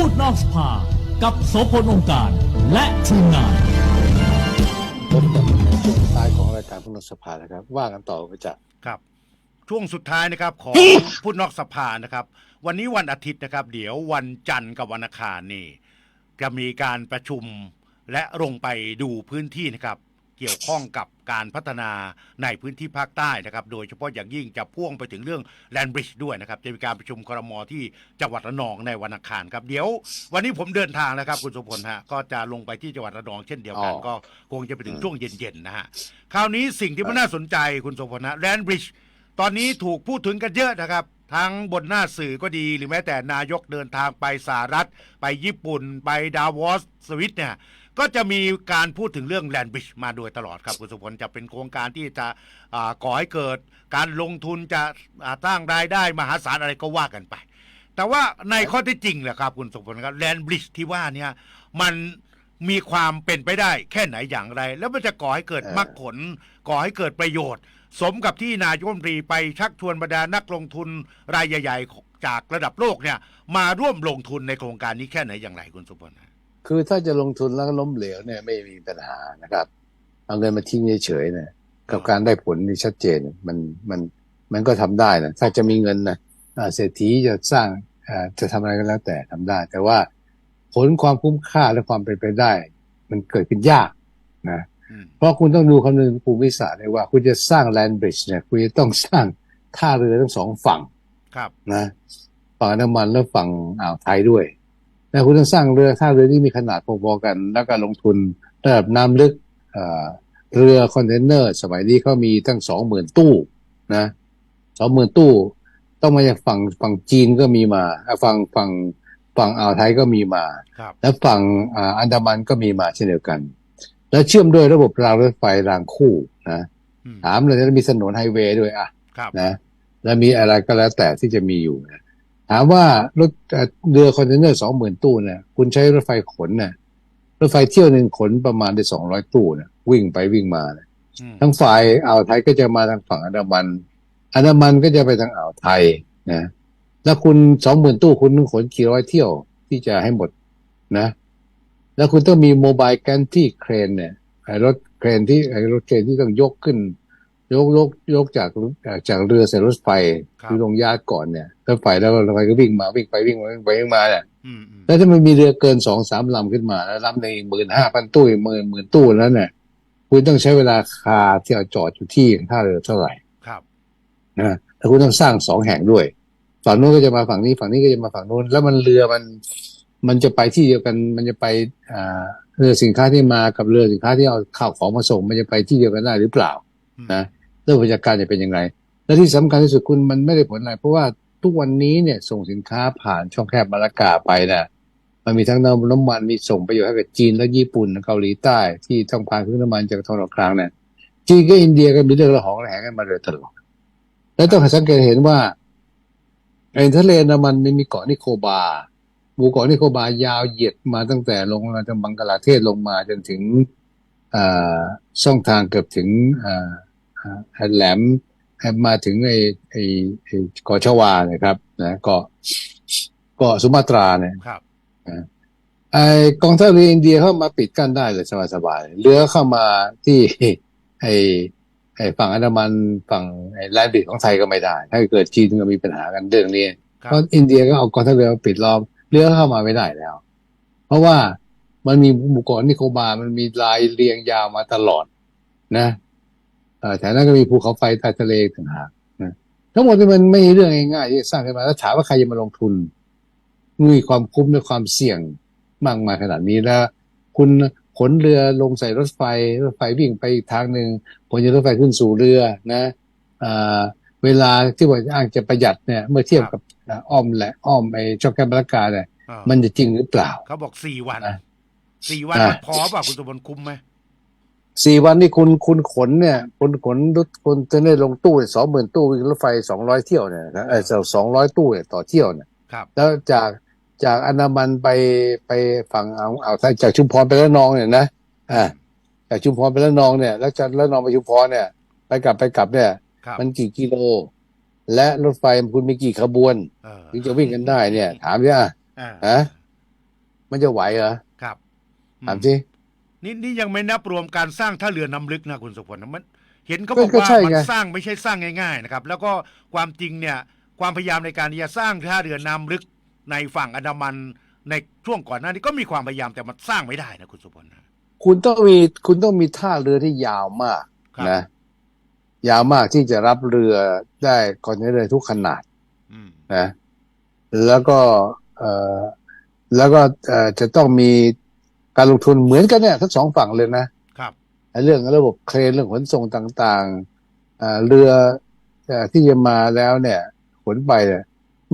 พูดนอกสภา กับโสพลองค์การ และทีมงานพบกันในช่วงสุดท้ายของรายการพุทธสภานะครับ ว่ากันต่อไปจากครับ ช่วงสุดท้ายนะครับของพูดนอกสภานะครับ วันนี้วันอาทิตย์นะครับ เดี๋ยววันจันทร์กับวันอังคารนี่จะมีการประชุมและลงไปดูพื้นที่นะครับ เกี่ยวข้องกับการพัฒนาในพื้นที่ภาคใต้นะครับ โดยเฉพาะอย่างยิ่งจะพ่วงไปถึงเรื่องแลนบริดจ์ด้วยนะครับ จะมีการประชุมครมที่จังหวัดระนองในวันอังคารครับ เดี๋ยว วันนี้ผมเดินทางนะครับ คุณสุพลฮะก็จะลงไปที่จังหวัดระนองเช่นเดียวกัน ก็คงจะไปถึงช่วงเย็นๆนะฮะคราวนี้สิ่งที่มันน่าสนใจคุณสุพลฮะแลนบริดจ์ตอนนี้ถูกพูดถึงกันเยอะนะครับทั้งบนหน้าสื่อก็ดีหรือแม้แต่นายกเดินทางไปสหรัฐ ไปญี่ปุ่น ไปดาวอสสวิตเนี่ย ก็จะมีการพูดถึงเรื่องแลนบริดจ์มาโดยตลอดครับคุณสุพลจะเป็นโครงการที่จะอาก่อให้เกิดการลงทุนจะอ่าสร้างรายได้มหาศาลอะไรก็ว่ากันไป แต่ว่าในข้อที่จริงแหละครับคุณสุพลครับแลนบริดจ์ที่ว่าเนี่ยมันมีความเป็นไปได้แค่ไหนอย่างไร แล้วมันจะก่อให้เกิดมรรคผลก่อให้เกิดประโยชน์ สมกับที่นายกรัฐมนตรีไปชักชวนบรรดานักลงทุนรายใหญ่ๆจากระดับโลกเนี่ยมาร่วมลงทุนในโครงการนี้แค่ไหนอย่างไรคุณสุพลฮะ คือถ้าจะลงทุนแล้วก็ล้มเหลวเนี่ยไม่มีปัญหานะครับ เอาเงินมาทิ้งเฉยๆเนี่ยกับการได้ผลที่ชัดเจนเนี่ยมันมันมันก็ทำได้นะถ้าจะมีเงินนะอ่าเศรษฐีจะสร้างอ่าจะทำอะไรก็แล้วแต่ทำได้ แต่ว่าผลความคุ้มค่าและความเป็นไปได้ มันเกิดขึ้นยากนะอืมเพราะคุณต้องดูคำนึงภูมิศาสตร์เลยว่า คุณจะสร้างแลนบริดจ์เนี่ยคุณจะต้องสร้างท่าเรือทั้งสองฝั่ง ครับนะฝั่งน้ำมันและฝั่งอ่าวไทยด้วย นะคุณต้องสร้างเรือท่าเรือที่มีขนาดพอๆกัน แล้วก็ลงทุนระดับน้ำลึกเอ่อเรือคอนเทนเนอร์ สมัยนี้เขามีตั้งสองหมื่นตู้นะสองหมื่นตู้ ต้องมาจากฝั่งฝั่งจีนก็มีมาอะฝั่งฝั่งฝั่งอ่าวไทยก็มีมาครับและฝั่งอ่าอันดามันก็มีมาเช่นเดียวกัน และเชื่อมด้วยระบบรางรถไฟรางคู่นะอืมถามเลยแล้วมีถนนไฮเวย์ด้วยอะครับนะแล้วมีอะไรก็แล้วแต่ที่จะมีอยู่นะ ถามว่ารถเอ่อเรือคอนเทนเนอร์สองหมื่นตู้เนี่ยคุณใช้รถไฟขนเนี่ยรถไฟเที่ยวหนึ่งขนประมาณได้สองร้อยตู้เนี่ยวิ่งไปวิ่งมานะอืมทั้งฝ่ายอ่าวไทยก็จะมาทางฝั่งอันดามันอันดามันก็จะไปทางอ่าวไทยนะแล้วคุณสองหมื่นตู้คุณต้องขนกี่ร้อยเที่ยวที่จะให้หมดนะ แล้วคุณต้องมีโมบายแกนที่เครนเนี่ยไอ้รถเครนที่ไอ้รถเครนที่ต้องยกขึ้น ยกยกยกจากเอ่อจากเรือเสร็จรถไฟครับที่ลงยาดก่อนเนี่ยรถไฟแล้วรถไฟก็วิ่งมาวิ่งไปวิ่งมาวิ่งไปวิ่งมาเนี่ยอืมอืมแล้วถ้ามันมีเรือเกินสองสามลำขึ้นมาแล้วลำในหมื่นห้าพันตู้หมื่นหมื่นตู้แล้วเนี่ยคุณต้องใช้เวลาคาที่เอาจอดอยู่ที่ท่าเรือเท่าไหร่ครับนะแล้วคุณต้องสร้างสองแห่งด้วยฝั่งนู้นก็จะมาฝั่งนี้ฝั่งนี้ก็จะมาฝั่งนู้นแล้วมันเรือมัน มันจะไปที่เดียวกัน มันจะไปอ่าเรือสินค้าที่มากับเรือสินค้าที่เอาข้าวของมาส่ง มันจะไปที่เดียวกันได้หรือเปล่าอืมนะ เรื่องบริการจะเป็นยังไงและที่สำคัญที่สุดคุณมันไม่ได้ผลอะไร เพราะว่าทุกวันนี้เนี่ยส่งสินค้าผ่านช่องแคบมาลากาไปนะมันมีทั้งน้ำน้ำมันมีส่งไปอยู่ให้กับจีนและญี่ปุ่นเกาหลีใต้ที่ต้องผ่านเครื่องน้ำมันจากตะวันออกกลางเนี่ยจีนกับอินเดียก็มีเรื่องระหองระแหงกันมาโดยตลอดและต้องสังเกตเห็นว่าในทะเลน้ำมันมันมีเกาะนิโคบาหมู่เกาะนิโคบายาวเหยียดมาตั้งแต่ลงมาจากบังกลาเทศลงมาจนถึงอ่าช่องทางเกือบถึงอ่า แหลมมาถึงไอ้ไอ้ไอ้เกาะชวาเนี่ยครับนะเกาะเกาะสุมาตราเนี่ยครับไอ้กองทัพเรืออินเดียเข้ามาปิดกั้นได้เลยสบายๆเรือเข้ามาที่ไอ้ไอ้ฝั่งอันดามันฝั่งไอ้แลนด์บริดของไทยก็ไม่ได้ ถ้าเกิดจีนก็มีปัญหากันเรื่องนี้ครัเพบราะอินเดียก็เอากองทัพเรือมาปิดล้อมเรือเข้ามาไม่ได้แล้ว เพราะว่ามันมีหมู่เกาะนิโคบา มันมีลายเรียงยาวมาตลอดนะเอ่อ แถวนั้นก็มีภูเขาไฟใต้ทะเลต่างหากนะทั้งหมดนี่มันไม่ใช่เรื่องง่ายๆที่จะสร้างขึ้นมาแล้วถามว่าใครจะมาลงทุนมีความคุ้มและความเสี่ยงมากมายขนาดนี้แล้ว คุณขนเรือลงใส่รถไฟ รถไฟวิ่งไปอีกทางหนึ่งขนจากรถไฟขึ้นสู่เรือนะอ่าเวลาที่ว่าอ้างจะประหยัดเนี่ย เมื่อเทียบกับอ่าอ้อมและอ้อมไอ้ช่องแคบมาลากาเนี่ยอ่ามันจะจริงหรือเปล่า เขาบอกสี่วันนะสี่วันอะมันพอป่ะคุณสุพลคุ้มไหม สี่วันนี่คุณคุณขนเนี่ยคุณขนรถคุณจะได้ลงตู้สองหมื่นตู้วิ่งรถไฟสองร้อยเที่ยวเนี่ยนะเออสองร้อยตู้เนี่ยต่อเที่ยวเนี่ยครับแล้วจากจากอันดามันไปไปฝั่งอ่าวอ่าวไทยจากชุมพรไปแล้วนองเนี่ยนะอ่าจากชุมพรไปแล้วนองเนี่ย แล้วจากแล้วนองไปชุมพรเนี่ย ไปกลับไปกลับเนี่ยครับมันกี่กิโล และรถไฟคุณมีกี่ขบวนเออถึงจะวิ่งกันได้เนี่ย ถามเนี่ยอ่าฮะมันจะไหวเหรอครับอืมถามสิ นี่นี่ยังไม่นับรวมการสร้างท่าเรือน้ำลึกนะคุณสุพลนะมัน เห็นเขาก็บอกก็ว่าใช่มันไงสร้างไม่ใช่สร้างง่าย ๆ นะครับ แล้วก็ความจริงเนี่ยความพยายามในการที่จะสร้างท่าเรือน้ำลึกในฝั่งอันดามันในช่วงก่อนหน้านี้ก็มีความพยายามแต่มันสร้างไม่ได้นะคุณสุพลนะ คุณต้องมีคุณต้องมีท่าเรือที่ยาวมากครับ นะ ยาวมากที่จะรับเรือได้คอนเทนเนอร์ทุกขนาดอืมนะ แล้วก็เอ่อแล้วก็เอ่อจะต้องมี การลงทุนเหมือนกันเนี่ยทั้งสองฝั่งเลยนะครับไอ้เรื่องระบบเครนเรื่องขนส่งต่างๆเอ่อเรือเอ่อที่จะมาแล้วเนี่ยขนไปเนี่ย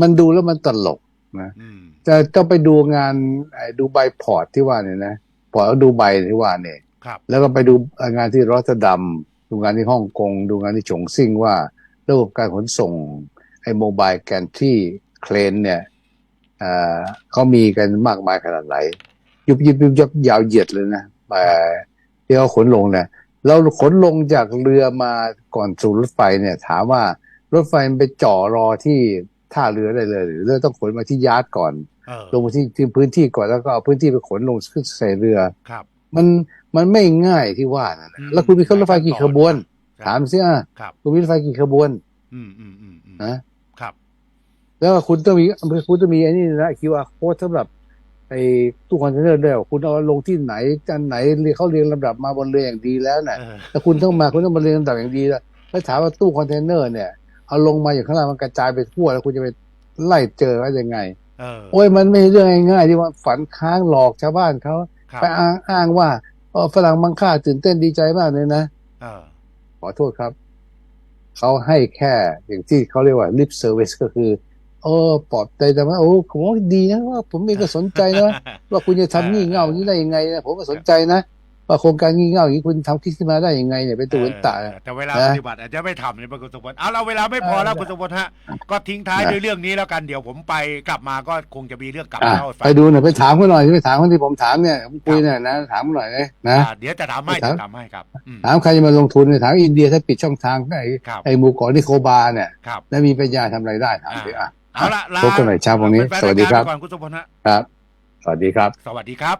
มันดูแล้วมันตลกนะอืมจะต้องไปดูงานไอ้ดูไบพอร์ตที่ว่าเนี่ยนะพอร์ตดูไบที่ว่าเนี่ยครับแล้วก็ไปดูงานที่รอตเตอร์ดัมดูงานที่ฮ่องกง ดูงานที่ฉงซิ่งว่า ระบบการขนส่งไอ้โมบายแกนที่เครนเนี่ยเอ่อเขามีกันมากมายขนาดไหน ยุบยิบยุบยับยาวเหยียดเลยนะแต่ที่เขาขนลงเนี่ยเราขนลงจากเรือมาก่อนสู่รถไฟเนี่ย ถามว่ารถไฟมันไปจ่อรอที่ท่าเรือได้เลยหรือต้องขนมาที่ยาร์ดก่อนเออลงมาที่ที่พื้นที่ก่อนแล้วก็เอาพื้นที่ไปขนลงขึ้นใส่เรือครับ มันมันไม่ง่ายที่ว่านะอืมแล้วคุณมีรถไฟกี่ขบวน ถามสิอะครับคุณมีรถไฟกี่ขบวนอืมอืมอืมอืมนะครับ แล้วคุณต้องมีคุณต้องมีไอ้นี่นะคิวอาร์โค้ดสำหรับ ไอ้ตู้คอนเทนเนอร์ด้วยว่าคุณเอาลงที่ไหนจันไหนเรียงเขาเรียงลำดับมาบนเรืออย่างดีแล้วน่ะเออแต่คุณต้องมาคุณต้องมาเรียงลำดับอย่างดีแล้วแล้วถามว่าตู้คอนเทนเนอร์เนี่ยเอาลงมาอย่างข้างล่างมันกระจายไปทั่วแล้วคุณจะไปไล่เจอว่ายังไงเออโอ้ยมันไม่ใช่เรื่องง่ายๆที่ว่าฝันค้างหลอกชาวบ้านเขาครับไปอ้างอ้างว่าเออฝรั่งมังค่าตื่นเต้นดีใจมากเลยนะเออขอโทษครับเขาให้แค่อย่างที่เขาเรียกว่า lip service ก็คือ เออปลอบใจแต่ว่าโอ้ผมว่าดีนะว่า ผมเองก็สนใจนะว่าคุณจะทำงี่เง่าอย่างนี้ได้ยังไงนะผมก็สนใจนะว่าโครงการงี่เง่าอย่างนี้คุณทำคิดขึ้นมาได้ยังไงเนี่ยเป็นตัวเป็นตาเออแต่เวลานะปฏิบัติอาจจะไม่ทำเนี่ยคุณสุพลเอาเราเวลาไม่พอแล้วเออคุณสุพลฮะก็ทิ้งท้ายนะด้วยเรื่องนี้แล้วกันเดี๋ยวผมไปกลับมาก็คงจะมีเรื่องกลับอะมาเล่าให้ฟังไปดูหน่อยไปถามเขาหน่อยไปถามคนที่ผมถามเนี่ยผมคุยเนี่ยนะถามเขาหน่อยนะนะอ่าเดี๋ยวจะถามให้ถามจะถามให้ครับอืมถามใครจะมาลงทุนเนี่ยถามอินเดียถ้าปิดช่องทางไอ้ครับไอ้หมู่เกาะนิโคบาเนี่ยครับแล้วมีปัญญาทำอะไรได้ถามสิอะ เอาละลาพบกันใหม่เช้าวันนี้แฟๆสวัสดีครับายกาไปก่อนคุณสุพลฮะครับ สวัสดีครับ สวัสดีครับ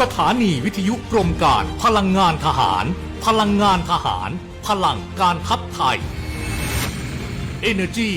สถานีวิทยุกรมการ พลังงานทหาร พลังงานทหาร พลังการทัพไทย Energy